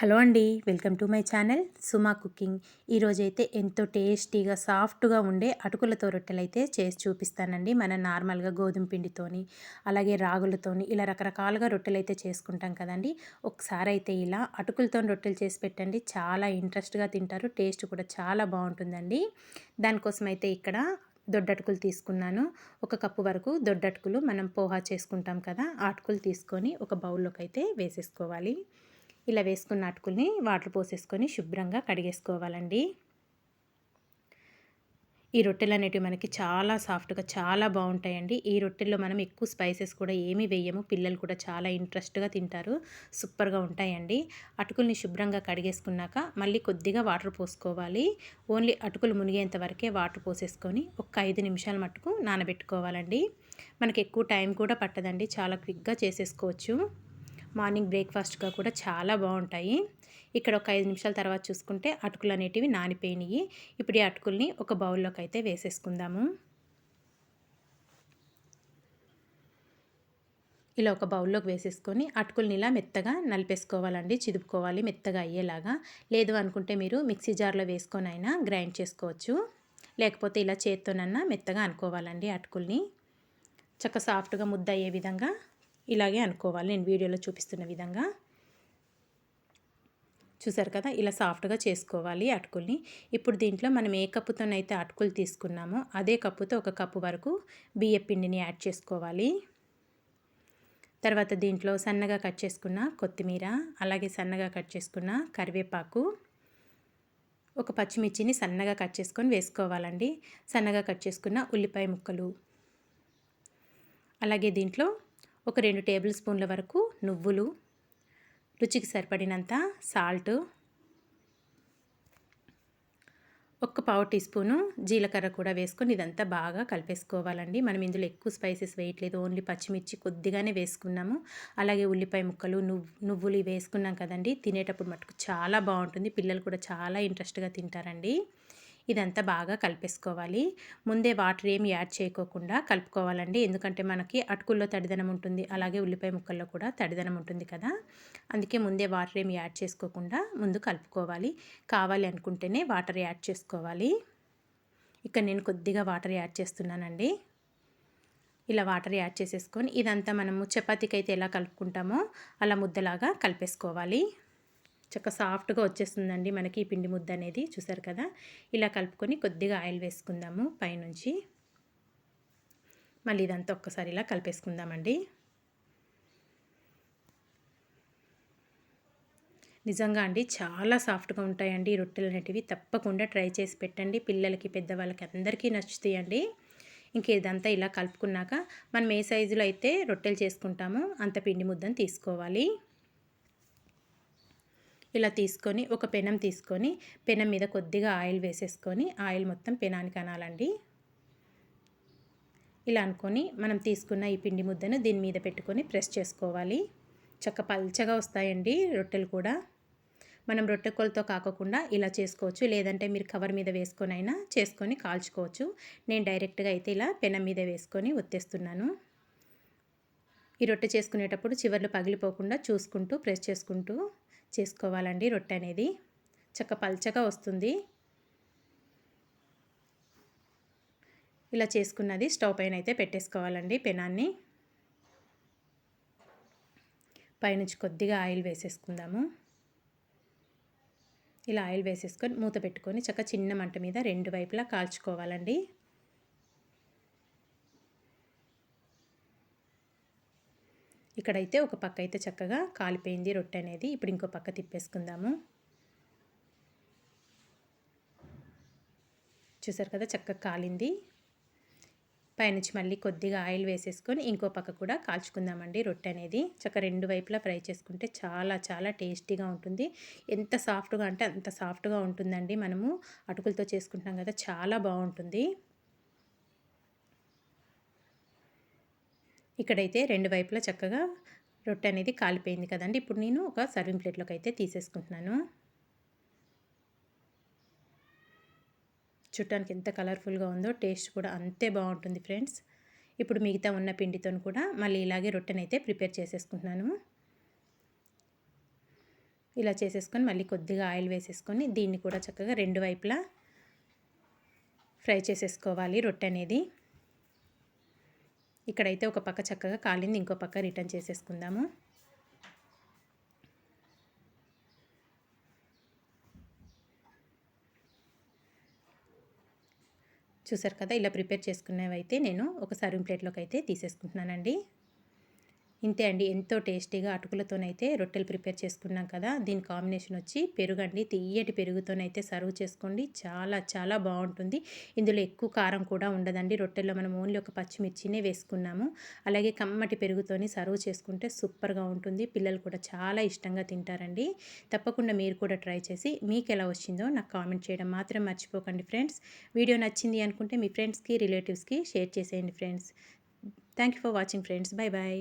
Hello అండి welcome to my channel Suma cooking. ఈరోజైతే ఎంతో టేస్టీగా సాఫ్ట్గా ఉండే అటుకులతో రొట్టెలు అయితే చేసి చూపిస్తానండి మన నార్మల్గా గోధుమ పిండితోని అలాగే రాగులతోని ఇలా రకరకాలుగా రొట్టెలు అయితే చేసుకుంటాం కదండి. ఒకసారి అయితే ఇలా అటుకులతో రొట్టెలు చేసి పెట్టండి చాలా ఇంట్రెస్ట్గా తింటారు టేస్ట్ కూడా చాలా బాగుంటుందండి. దానికోసం అయితే ఇక్కడ దొడ్డటుకులు తీసుకున్నాను. ఒక కప్పు వరకు దొడ్డటుకులు మనం పోహా చేసుకుంటాం కదా అటుకులు తీసుకొని ఒక బౌల్లోకి అయితే వేసేసుకోవాలి. ఇలా వేసుకున్న అటుకుల్ని వాటర్ పోసేసుకొని శుభ్రంగా కడిగేసుకోవాలండి. ఈ రొట్టెలు అనేటివి మనకి చాలా సాఫ్ట్గా చాలా బాగుంటాయండి. ఈ రొట్టెల్లో మనం ఎక్కువ స్పైసెస్ కూడా ఏమీ వేయము. పిల్లలు కూడా చాలా ఇంట్రెస్ట్గా తింటారు. సూపర్గా ఉంటాయండి. అటుకుల్ని శుభ్రంగా కడిగేసుకున్నాక మళ్ళీ కొద్దిగా వాటర్ పోసుకోవాలి. ఓన్లీ అటుకులు మునిగేంత వరకే వాటర్ పోసేసుకొని ఒక ఐదు నిమిషాల మట్టుకు నానబెట్టుకోవాలండి. మనకి ఎక్కువ టైం కూడా పట్టదండి. చాలా క్విక్గా చేసేసుకోవచ్చు. మార్నింగ్ బ్రేక్ఫాస్ట్గా కూడా చాలా బాగుంటాయి. ఇక్కడ ఒక ఐదు నిమిషాల తర్వాత చూసుకుంటే అటుకులు అనేటివి నానిపోయినాయి. ఇప్పుడు ఈ అటుకుల్ని ఒక బౌల్లోకి అయితే వేసేసుకుందాము. ఇలా ఒక బౌల్లోకి వేసేసుకొని అటుకుల్ని ఇలా మెత్తగా నలిపేసుకోవాలండి. చిదుపుకోవాలి మెత్తగా అయ్యేలాగా. లేదు అనుకుంటే మీరు మిక్సీ జార్లో వేసుకొని అయినా గ్రైండ్ చేసుకోవచ్చు. లేకపోతే ఇలా చేత్తోనన్నా మెత్తగా అనుకోవాలండి అటుకుల్ని. చక్క సాఫ్ట్గా ముద్ద అయ్యే విధంగా ఇలాగే అనుకోవాలి. నేను వీడియోలో చూపిస్తున్న విధంగా. చూసారు కదా? ఇలా సాఫ్ట్గా చేసుకోవాలి అటుకుల్ని. ఇప్పుడు దీంట్లో మనం ఏ కప్పుతోనైతే అటుకులు తీసుకున్నామో అదే కప్పుతో ఒక కప్పు వరకు బియ్య పిండిని యాడ్ చేసుకోవాలి. తర్వాత దీంట్లో సన్నగా కట్ చేసుకున్న కొత్తిమీర అలాగే సన్నగా కట్ చేసుకున్న కరివేపాకు ఒక పచ్చిమిర్చిని సన్నగా కట్ చేసుకొని వేసుకోవాలండి. సన్నగా కట్ చేసుకున్న ఉల్లిపాయ ముక్కలు అలాగే దీంట్లో ఒక రెండు టేబుల్ స్పూన్ల వరకు నువ్వులు రుచికి సరిపడినంత సాల్ట్ ఒక్క పావు టీ స్పూను జీలకర్ర కూడా వేసుకొని ఇదంతా బాగా కలిపేసుకోవాలండి. మనం ఇందులో ఎక్కువ స్పైసెస్ వేయట్లేదు ఓన్లీ పచ్చిమిర్చి కొద్దిగానే వేసుకున్నాము. అలాగే ఉల్లిపాయ ముక్కలు నువ్వు నువ్వులు వేసుకున్నాం కదండి తినేటప్పుడు మటుకు చాలా బాగుంటుంది పిల్లలు కూడా చాలా ఇంట్రెస్ట్గా తింటారండి. ఇదంతా బాగా కలిపేసుకోవాలి. ముందే వాటర్ ఏమి యాడ్ చేయకోకుండా కలుపుకోవాలండి. ఎందుకంటే మనకి అటుకుల్లో తడిదనం ఉంటుంది అలాగే ఉల్లిపాయ ముక్కల్లో కూడా తడిదనం ఉంటుంది కదా. అందుకే ముందే వాటర్ ఏమి యాడ్ చేసుకోకుండా ముందు కలుపుకోవాలి. కావాలి అనుకుంటేనే వాటర్ యాడ్ చేసుకోవాలి. ఇక్కడ నేను కొద్దిగా వాటర్ యాడ్ చేస్తున్నానండి. ఇలా వాటర్ యాడ్ చేసేసుకొని ఇదంతా మనము చపాతీకి అయితే ఎలా కలుపుకుంటామో అలా ముద్దలాగా కలిపేసుకోవాలి. చక్క సాఫ్ట్గా వచ్చేస్తుందండి మనకి ఈ పిండి ముద్ద అనేది. చూసారు కదా? ఇలా కలుపుకొని కొద్దిగా ఆయిల్ వేసుకుందాము పైనుంచి. మళ్ళీ ఇదంతా ఒక్కసారి ఇలా కలిపేసుకుందామండి. నిజంగా అండి చాలా సాఫ్ట్గా ఉంటాయండి రొట్టెలు అనేటివి. తప్పకుండా ట్రై చేసి పెట్టండి. పిల్లలకి పెద్దవాళ్ళకి అందరికీ నచ్చుతాయండి. ఇంక ఇదంతా ఇలా కలుపుకున్నాక మనం ఏ సైజులో అయితే రొట్టెలు చేసుకుంటామో అంత పిండి ముద్దను తీసుకోవాలి. ఇలా తీసుకొని ఒక పెనం తీసుకొని పెనం మీద కొద్దిగా ఆయిల్ వేసేసుకొని ఆయిల్ మొత్తం పెనానికి అనాలండి. ఇలా అనుకొని మనం తీసుకున్న ఈ పిండి ముద్దను దీని మీద పెట్టుకొని ప్రెస్ చేసుకోవాలి. చక్క పల్చగా వస్తాయండి రొట్టెలు కూడా. మనం రొట్టె కొలతో కాకుండా ఇలా చేసుకోవచ్చు. లేదంటే మీరు కవర్ మీద వేసుకొని అయినా చేసుకొని కాల్చుకోవచ్చు. నేను డైరెక్ట్గా అయితే ఇలా పెనం మీద వేసుకొని ఒత్తేస్తున్నాను. ఈ రొట్టె చేసుకునేటప్పుడు చివర్లు పగిలిపోకుండా చూసుకుంటూ ప్రెస్ చేసుకుంటూ చేసుకోవాలండి రొట్టె అనేది. చక్క పల్చగా వస్తుంది. ఇలా చేసుకున్నది స్టవ్ పైన అయితే పెట్టేసుకోవాలండి పెనాన్ని. పైనుంచి కొద్దిగా ఆయిల్ వేసేసుకుందాము. ఇలా ఆయిల్ వేసేసుకొని మూత పెట్టుకొని చక్క చిన్న మంట మీద రెండు వైపులా కాల్చుకోవాలండి. ఇక్కడైతే ఒక పక్క అయితే చక్కగా కాలిపోయింది రొట్టె అనేది. ఇప్పుడు ఇంకో పక్క తిప్పేసుకుందాము. చూసారు కదా చక్కగా కాలింది. పైనుంచి మళ్ళీ కొద్దిగా ఆయిల్ వేసేసుకొని ఇంకో పక్క కూడా కాల్చుకుందామండి రొట్టె అనేది. చక్క రెండు వైపులా ఫ్రై చేసుకుంటే చాలా చాలా టేస్టీగా ఉంటుంది. ఎంత సాఫ్ట్గా అంటే అంత సాఫ్ట్గా ఉంటుందండి మనము. అటుకులతో చేసుకుంటాం కదా చాలా బాగుంటుంది. ఇక్కడైతే రెండు వైపులా చక్కగా రొట్టె అనేది కాలిపోయింది కదండి. ఇప్పుడు నేను ఒక సర్వింగ్ ప్లేట్లోకి అయితే తీసేసుకుంటున్నాను. చుట్టానికి ఎంత కలర్ఫుల్గా ఉందో టేస్ట్ కూడా అంతే బాగుంటుంది ఫ్రెండ్స్ ఇప్పుడు మిగతా ఉన్న పిండితో కూడా మళ్ళీ ఇలాగే రొట్టెనైతే ప్రిపేర్ చేసేసుకుంటున్నాను. ఇలా చేసేసుకొని మళ్ళీ కొద్దిగా ఆయిల్ వేసేసుకొని దీన్ని కూడా చక్కగా రెండు వైపులా ఫ్రై చేసేసుకోవాలి రొట్టె అనేది. ఇక్కడైతే ఒక పక్క చక్కగా కాలింది ఇంకో పక్క రిటర్న్ చేసేసుకుందాము. చూసారు కదా ఇలా ప్రిపేర్ చేసుకునేవి అయితే నేను ఒక సర్వింగ్ ప్లేట్లోకి అయితే తీసేసుకుంటున్నానండి. ఇంతే అండి. ఎంతో టేస్టీగా అటుకులతోనైతే రొట్టెలు ప్రిపేర్ చేసుకున్నాం కదా దీని కాంబినేషన్ వచ్చి పెరుగండి తీయటి పెరుగుతోనైతే సర్వ్ చేసుకోండి. చాలా చాలా బాగుంటుంది. ఇందులో ఎక్కువ కారం కూడా ఉండదండి. రొట్టెల్లో మనం ఓన్లీ ఒక పచ్చిమిర్చినే వేసుకున్నాము. అలాగే కమ్మటి పెరుగుతోని సర్వ్ చేసుకుంటే సూపర్గా ఉంటుంది. పిల్లలు కూడా చాలా ఇష్టంగా తింటారండి. తప్పకుండా మీరు కూడా ట్రై చేసి మీకు ఎలా వచ్చిందో నాకు కామెంట్ చేయడం మాత్రం మర్చిపోకండి ఫ్రెండ్స్. వీడియో నచ్చింది అనుకుంటే మీ ఫ్రెండ్స్కి రిలేటివ్స్కి షేర్ చేసేయండి friends. Thank you for watching friends. Bye bye